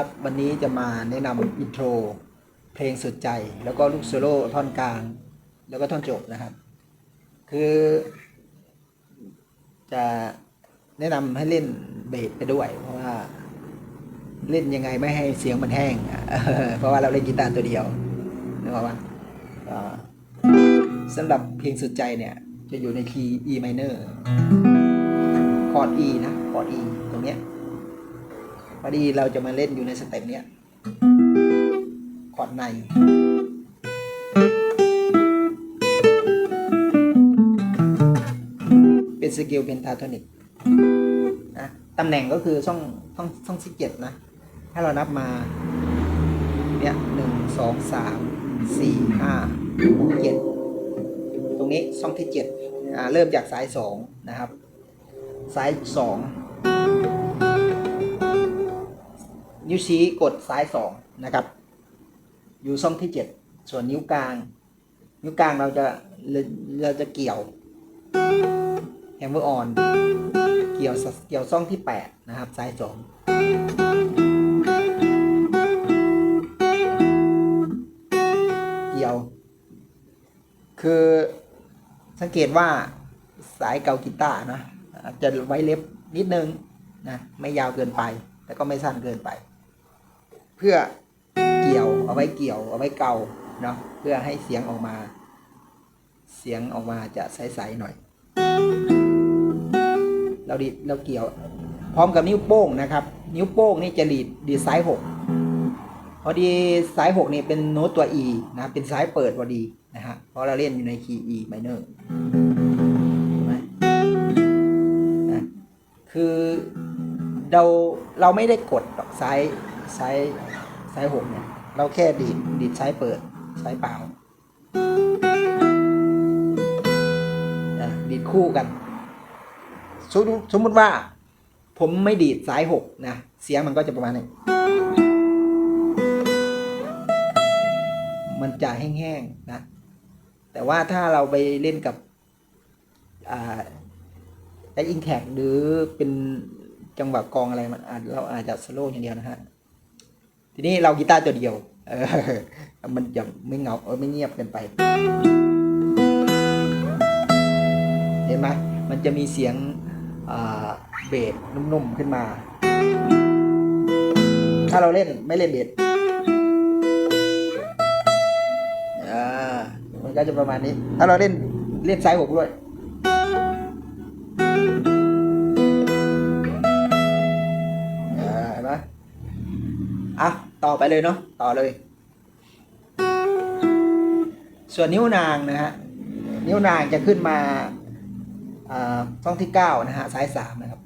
วัสดีครับ วันนี้จะมาแนะนำอินโทร เพลงสุดใจ แล้วก็ลูกโซโล่ท่อนกลาง แล้วก็ท่อนจบนะครับ คือ จะแนะนำให้เล่นเบสไปด้วย เพราะว่า เล่นยังไงไม่ให้เสียงมันแห้ง เพราะว่าเราเล่นกีตาร์ตัวเดียวนึกออกปะสำหรับเพลงสุดใจเนี่ย จะอยู่ในคีย์ E minor คอร์ด E นะ พอดีเราจะมาเล่นอยู่ในสเต็ปเนี้ยคอร์ดในเป็นสเกลเพนทาโทนิกนะตำแหน่งก็คือช่องช่องช่องที่เจ็ดนะ ถ้าเรานับมา เนี่ยหนึ่งสองสามสี่ห้าหกเจ็ดตรงนี้ช่องที่เจ็ดอ่าเริ่มจากสายสองนะครับ สายสอง นิ้วชี้กดซ้ายสองนะครับ อยู่ช่องที่เจ็ดส่วนนิ้วกลาง นิ้วกลางเราจะเราจะเกี่ยวแฮมเมอร์ออนเกี่ยวเกี่ยวช่องที่แปดนะครับซ้ายสองเกี่ยว คือสังเกตว่าสายเกากีตาร์นะจจะไว้เล็บนิดนึงนะไม่ยาวเกินไป แต่ก็ไม่สั้นเกินไป เพื่อเกี่ยวเอาไว้เกี่ยวเอาไว้เกาเนาะเพื่อให้เสียงออกมา เสียงออกมาจะใสๆหน่อย เราดีเราเกี่ยว พร้อมกับนิ้วโป้งนะครับ นิ้วโป้งนี่จะดีดดีซ้ายหกพอดีซ้ายหกนี่เป็นโน้ตตัว E นะเป็นซ้ายเปิดพอดีนะฮะเพราะเราเล่นอยู่ในคีย์ E minor เห็นไหมนะคือ เราเราไม่ได้กดซ้ายซ้ายซ้ายหกเนี่ย เราแค่ดีดดีดซ้ายเปิดซ้ายเปล่าอะดีดคู่กัน สมมติสมมติว่า ผมไม่ดีดซ้ายหกนะ เสียงมันก็จะประมาณนี้ มันจะแห้งๆนะ แต่ว่าถ้าเราไปเล่นกับอ่าไออิงแท็กหรือเป็น จังหวะกองอะไรมันอาจเราอาจจะสโลว์อย่างเดียวนะฮะทีนี้เรากีตาร์ตัวเดียว เออ มันจะไม่เงาเออไม่เงียบเกินไป เห็นไหมมันจะมีเสียงเบสนุ่มๆขึ้นมา ถ้าเราเล่นไม่เล่นเบสอ่ามันก็จะประมาณนี้ ถ้าเราเล่นเล่นซ้ายหกด้วย ต่อไปเลยเนาะต่อเลย ส่วนนิ้วนางนะฮะนิ้วนางจะขึ้นมาอ่าช่องที่เก้านะฮะซ้ายสามนะครับ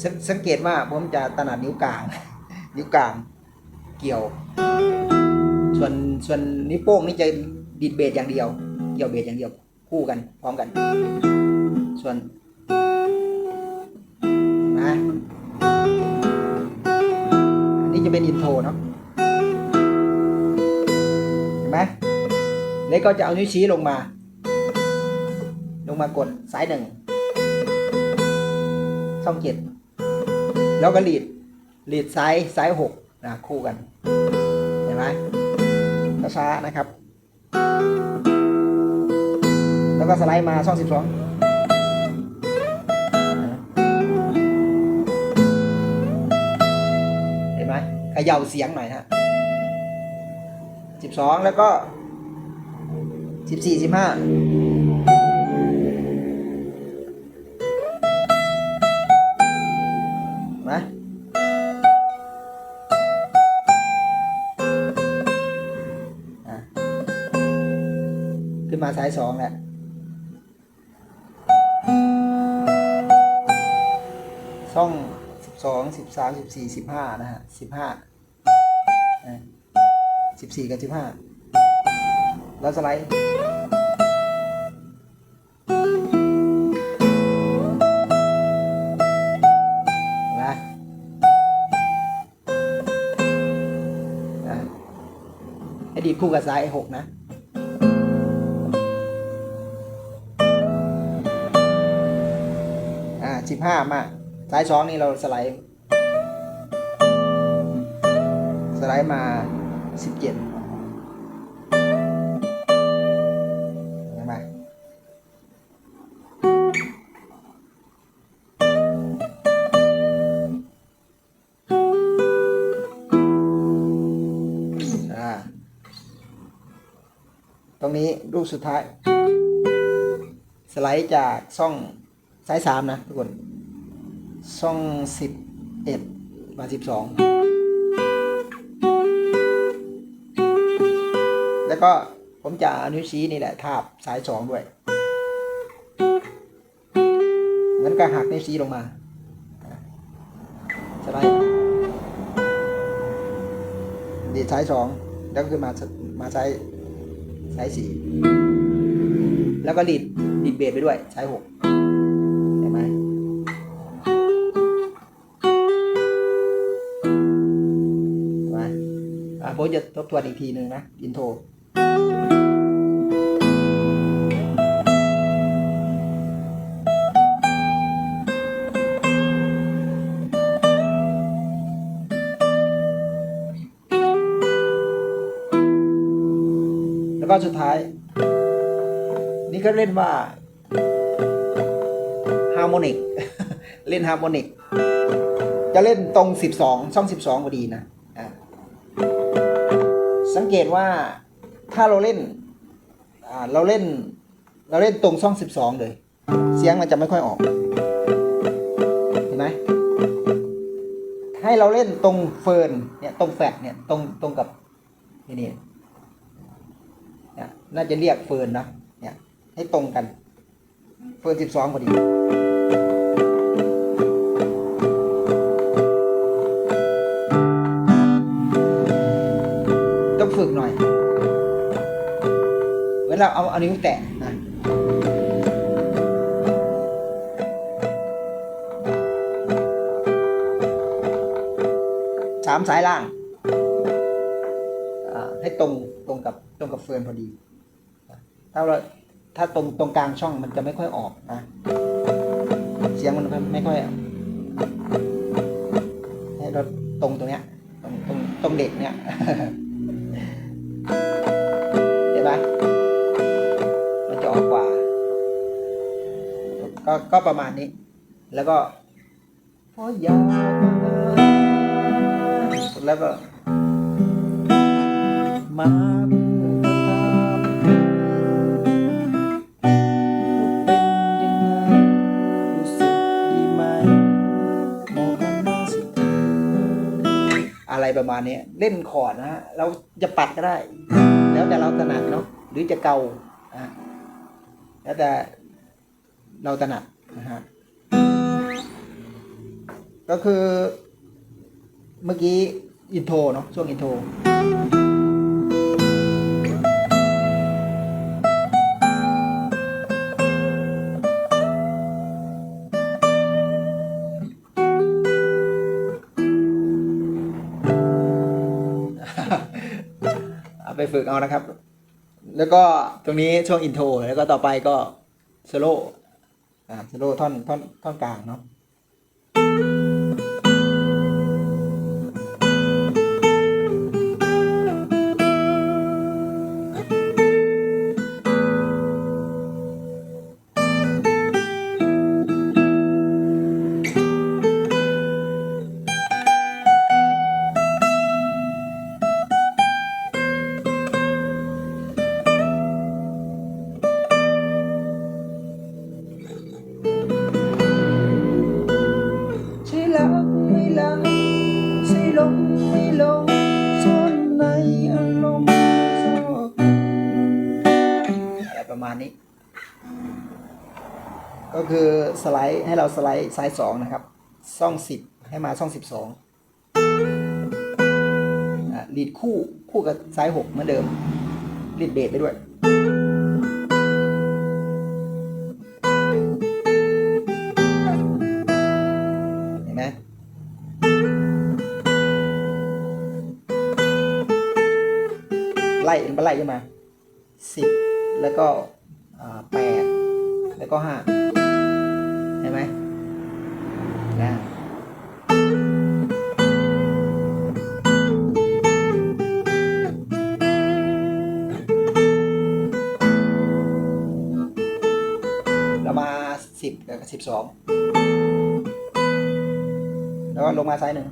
สสังเกตว่าผมจะถนัดนิ้วกลาง นิ้วกลางเกี่ยว ส่วนส่วนนิ้วโป้งนี่จะดีดเบสอย่างเดียว เกี่ยวเบสอย่างเดียวคู่กันพร้อมกัน ส่วนนะอันนี้จะเป็นอินโทรเนาะเห็นไหมเล็กก็จะเอานิ้วชี้ลงมา ลงมากดซ้ายหนึ่งช่องเจ็ดแล้วก็ลีดลีดซ้ายซ้ายหกนะคู่กัน เห็นไหมช้าๆนะครับ แล้วก็สไลด์มาช่องสิบสอง เขย่าเสียงหน่อยฮะสิบสองแล้วก็สิบสี่สิบห้าไหมอะขึ้นมาสายสองแหละ สามสิบสี่สิบห้านะฮะสิบห้าสิบสี่กับสิบห้าแล้วสไลด์นไอะให้ดีคู่กับซ้ายหกนะสิบห้ามา สายสองนี่เราสไลด์ ไลด์มาสิบเจ็ดเห็นไหมตรงนี้รูปสุดท้าย สไลด์จากช่องสายสามนะทุกคนช่องสิบเอ็ดมาสิบสอง แล้วก็ผมจะเอานิ้วชี้นี่แหละทาบสายสองด้วยงั้นก็หักนิ้วชี้ลงมาสไลด์ดีดสายสองแล้วก็ขึ้นมามาสายสายสี่แล้วก็ดีดดีดเบสไปด้วยสายหกเห็นไหมเห็นไหมอะผมจะทบทวนอีกทีหนึ่งนะ อินโทร แล้วก็สุดท้าย นี่ก็เล่นว่าฮาร์โมนิกเล่นฮาร์โมนิกจะเล่นตรง 12 ช่อง 12พอดีนะะสังเกตว่าถ้าเราเล่นเราเล่นเราเล่นตรงช่อง 12 เลย เสียงมันจะไม่ค่อยออก เห็นไหมให้เราเล่นตรงเฟิร์นเนี่ยตรงแฟดเนี่ยตรงตรงกับนี่นี่ น่าจะเรียกเฟิร์นนะเนี่ยให้ตรงกัน เฟิร์นสิบสองพอดีต้องฝึกหน่อยเวลาเอาเอานิ้วแตะนะสามสายล่าง ให้ตรงตรงกับตรงกับเฟือนพอดี ถ้าเราถ้าตรงตรงกลางช่องมันจะไม่ค่อยออกนะเสียงมันไม่ค่อยให้เราตรงตรงเนี้ยตรงตรงตรงเด็กเนี้ยเห็นไหมมันจะออกกว่า ก็ก็ประมาณนี้ แล้วก็พอยาแล้วก็มา อะไรประมาณนี้เล่นคอร์ดนะฮะเราจะปัดก็ได้ แล้วแต่เราถนัดเนาะหรือจะเกาอะแล้วแต่เราถนัดนะฮะก็คือเมื่อกี้อินโทรเนาะช่วงอินโทร ไปฝึกเอานะครับ แล้วก็ตรงนี้ช่วงอินโทรแล้วก็ต่อไปก็สโลอ่าสโลท่อนท่อนท่อนกลางเนาะ ก็คือสไลด์ให้เราสไลด์ซ้ายสองนะครับช่องสิบให้มาช่องสิบสองลีดคู่คู่กับซ้ายหกเหมือนเดิมลีดเบสไปด้วยเห็นไหมไล่มันไล่ขึ้นมาสิบแล้วก็อ่าแปดแล้วก็ห้า ไหมนะเรามาสิบกับสิบสองแล้วก็ลงมาซ้ายหนึ่ง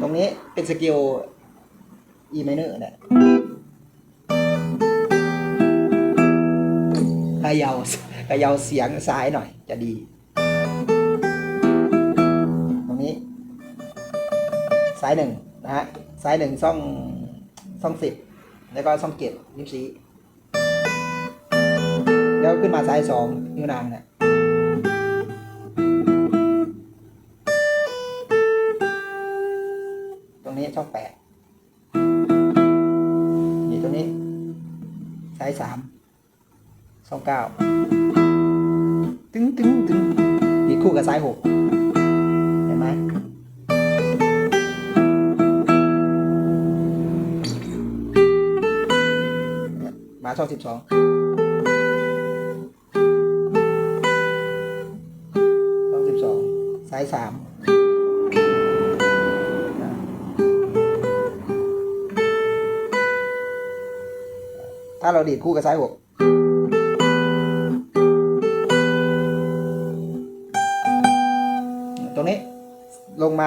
ตรงนี้เป็นสกิล E minor เนี่ย ยาวขยาวเสียงซ้ายหน่อยจะดี ตรงนี้ซ้ายหนึ่งนะฮะซ้ายหนึ่งช่องช่องสิบแล้วก็ช่องเก็บนิ้วชี้แล้วขึ้นมาซ้ายสองนิ้วนางเนี่ยตรงนี้ช่องแปดนี่ตรงนี้ซ้ายสาม ช่องเก้าตึงตึงตึงดีดคู่กับซ้ายหกเห็นไหมมาช่องสิบสองช่องสิบสองซ้ายสามถ้าเราดีดคู่กับซ้ายหก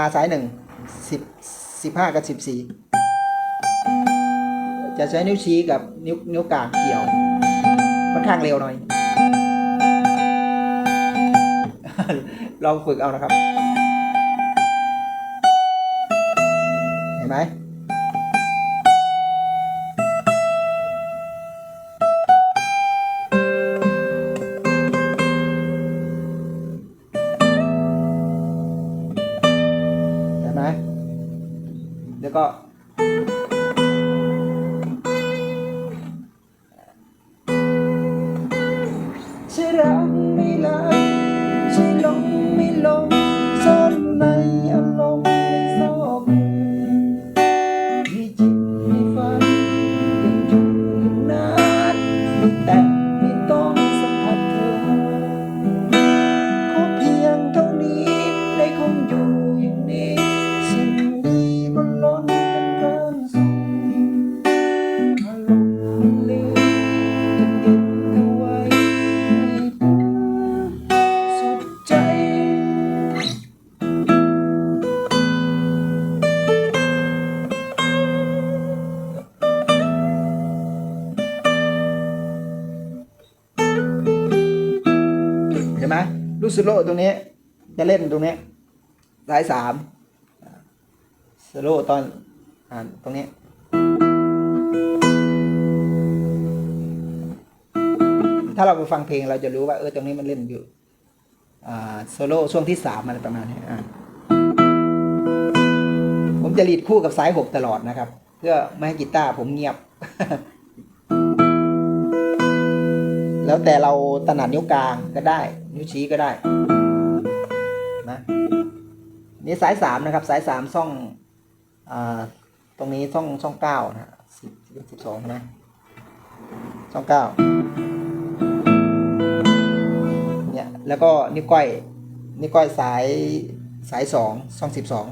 าสายหนึ่งสิบสิบห้ากับสิบสี่จะใช้นิ้วชี้กับนิ้วนิ้วกลางเกี่ยวค่อนข้างเร็วหน่อย ลองฝึกเอานะครับ เห็นไหม โลตรงนี้ จะเล่นตรงนี้สายสามสโลตอนอ่านตรงนี้ถ้าเราไปฟังเพลงเราจะรู้ว่าเออตรงนี้มันเล่นอยู่โซโล่ช่วงที่สามอะไรประมาณนี้ผมจะลีดคู่กับสายหกตลอดนะครับ เพื่อไม่ให้กีตาร์ผมเงียบ แล้วแต่เราถนัดนิ้วกลางก็ได้ นิ้วชี้ก็ได้นะนี่สายสามนะครับ สายสามช่องอตรงนี้ช่องช่องเก้านะสิบสิบสองนะช่องเก้าเนี่ยแล้วก็นิ้วก้อยนิ้วก้อยสายสายสองช่องสิบสอง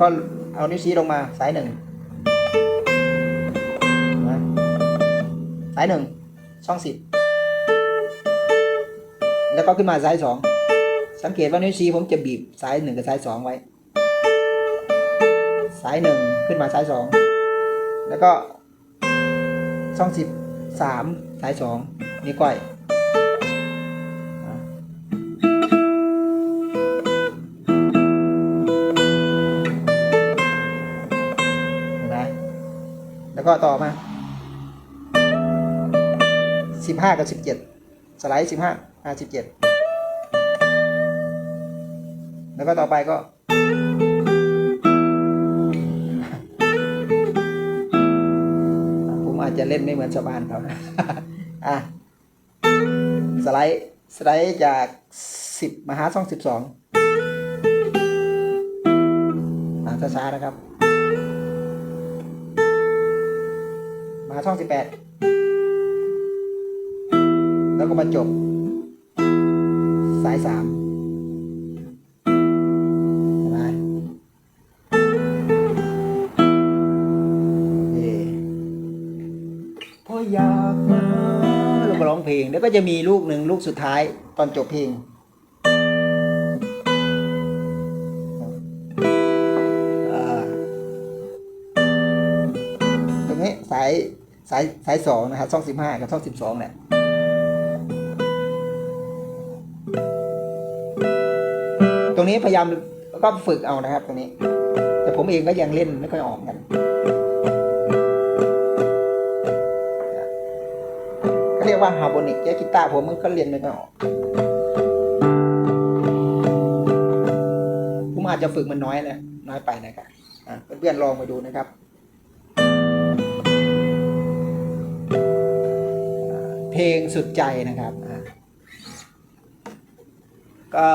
ก็เอานิ้วชี้ลงมาซ้ายหนึ่งนะซ้ายหนึ่งช่องสิบแล้วก็ขึ้นมาซ้ายสองสังเกตว่านิ้วชี้ผมจะบีบซ้ายหนึ่งกับซ้ายสองไว้ซ้ายหนึ่งขึ้นมาซ้ายสองแล้วก็ช่องสิบสามซ้ายสองนิ้วก้อย ก็ต่อมาสิบห้ากับสิบเจ็ดสไลด์สิบห้าห้าสิบเจ็ดแล้วก็ต่อไปก็ ผมอาจจะเล่นไม่เหมือนชาวบ้านเขานะอะสไลด์สไลด์จากสิบมาหาช่องสิบสองช้าๆนะครับ มาช่องสิบแปดแล้วก็มาจบ สายสามเห็นไหมเอ่พออยากมาแล้วก็ร้องเพลง แล้วก็จะมีลูกหนึ่งลูกสุดท้ายตอนจบเพลงายสายสายสองนะครับช่องสิบห้ากับช่องสิบสองเนี่ยตรงนี้พยายามก็ฝึกเอานะครับตรงนี้ แต่ผมเองก็ยังเล่นไม่ค่อยออกกันก็เรียกว่าฮาร์โมนิกแกกีตาร์ผมมันก็เล่นไม่ค่อยออกผมอาจจะฝึกมันน้อยนะน้อยไปนะครับเพื่อนๆลองมาดูนะครับ ลงสุดใจนะครับอะก็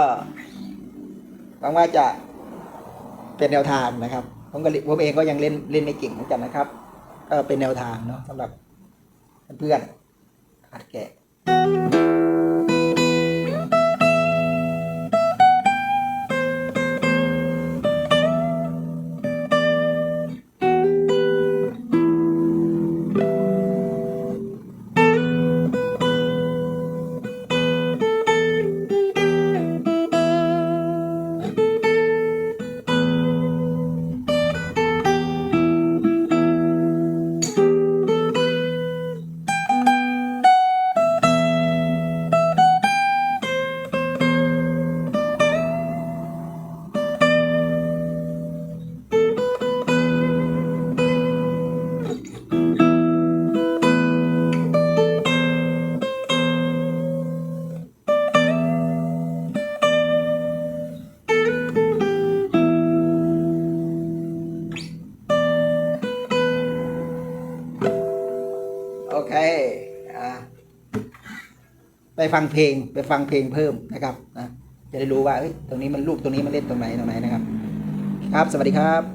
หวังว่าจะเป็นแนวทางนะครับผมก็ผมเองก็ยังเล่นเล่นไม่เก่งเหมือนกันนะครับ ก็เป็นแนวทางเนาะสำหรับเพื่อนๆหัดแกะ ฟังเพลงไปฟังเพลงเพิ่มนะครับนะจะได้รู้ว่าตรงนี้มันลูกตรงนี้มันเล่นตรงไหนตรงไหนนะครับ ครับสวัสดีครับ